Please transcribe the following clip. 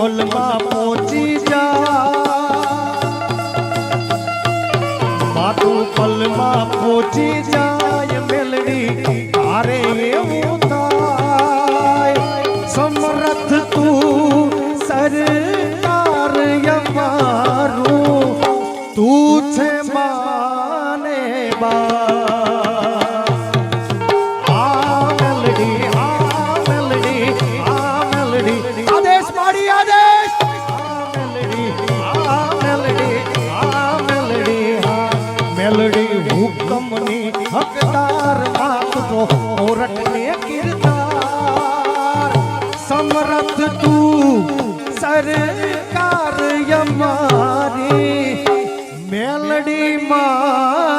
પલમાં પહોંચી જા. માતું પલમાં પહોંચી જાય, મેલડી તારે એવું થાય. સમરથ તું સરકાર અમારું તું છે માને બા. હુકમની હકદાર આપતો ઓરટને કિરદાર સમરથ તું સરકાર યમારી મેલડી માં